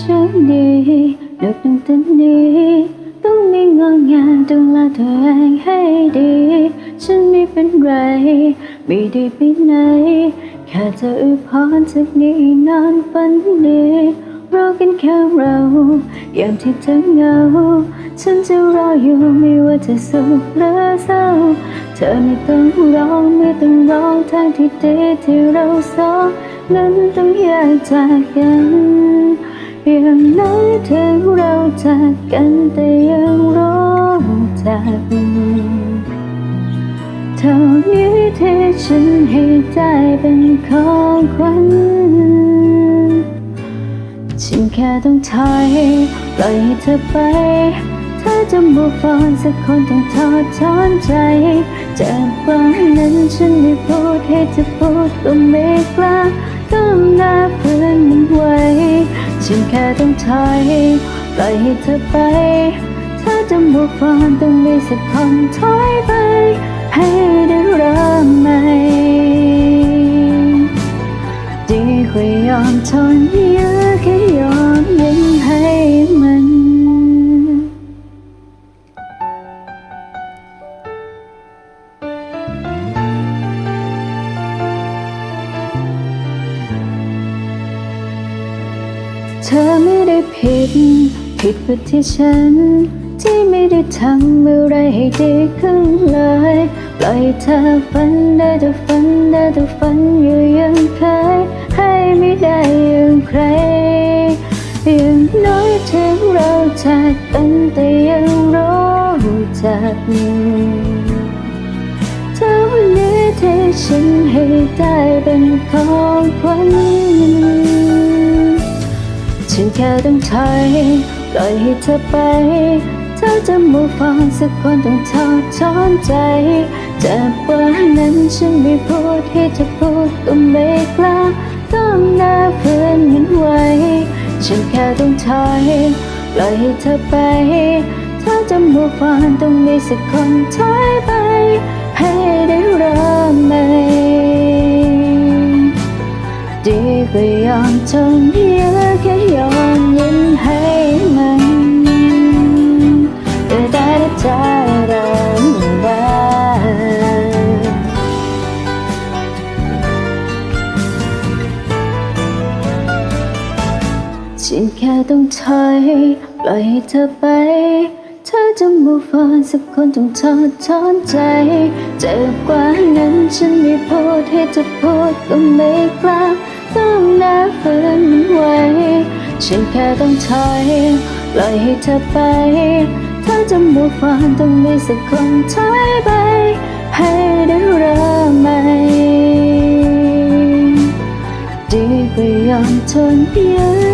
ช่วยดีเลือกตั้งต่นี้ต้องมีงอนงานดูแลตัวเองให้ดี ฉันไม่เป็นไร ไม่ได้ไปไหน แค่จะอวยพรสักนิดนอนฝันดีรอกันแค่เรายามที่เธอเหงา ฉันจะรออยู่ไม่ว่าจะสุขหรือเศร้า เธอไม่ต้องร้องไม่ต้องร้องทางที่ดีที่เราสองนั้นต้องแยกจากกัน อย่างน้อยถึงเราจากกันแต่ยังรู้จักเท่านี้ที่ฉันให้ได้เป็นของขวัญฉันแค่ต้องถอยปล่อยให้เธอไป ถ้าจะ move on สักคนต้องทอดถอนใจเจ็บบ้างนั้นฉันไม่พูดให้เธอพูดก็ไม่กล้าก้มหน้าเพื่อนมันไว้ ฉันแค่ต้องใช้ปล่อยให้เธอไป เธอจะ move on ต้องมีสักคนถอยไป ให้ได้เริ่มใหม่ดีกว่ายอมทนเยอะแค่ เธอไม่ได้ผิด ผิดเพราะที่ฉัน ที่ไม่ได้ทำอะไรให้ดีขึ้นเลยปล่อยเธอฝันได้แต่ฝันได้แต่ฝันอยู่ยังเคยให้ไม่ได้อย่างใครอย่างน้อยถึงเราจากกันแต่ยังรู้จักเท่านี้ที่ฉันให้ได้เป็นของขวัญ ฉันแค่ต้องถอยปล่อยให้เธอไปถ้าจะ move on สักคนต้องทอดถอนใจเจ็บกว่านั้นฉันไม่พูดให้เธอพูดก็ไม่กล้าก้มหน้าเพื่อนมันไว้ ฉันแค่ต้องถอยปล่อยให้เธอไปถ้าจะ move on ต้องมีสักคนถอยไป ให้ได้เริ่มใหม่ดีกว่ายอมทนเยอะแค่ย ฉันแค่ต้องถอยปล่อยให้เธอไปถ้าจะ move on สักคนต้องทอดถอนใจ เจ็บกว่านั้นฉันไม่พูดให้เธอพูดก็ไม่กล้าต้องหน้าฝืนมันไว้ ฉันแค่ต้องถอยปล่อยให้เธอไปถ้าจะ move on ต้องมีสักคนถอยไป ให้ได้เริ่มใหม่ดีกว่ายอมทนเยอ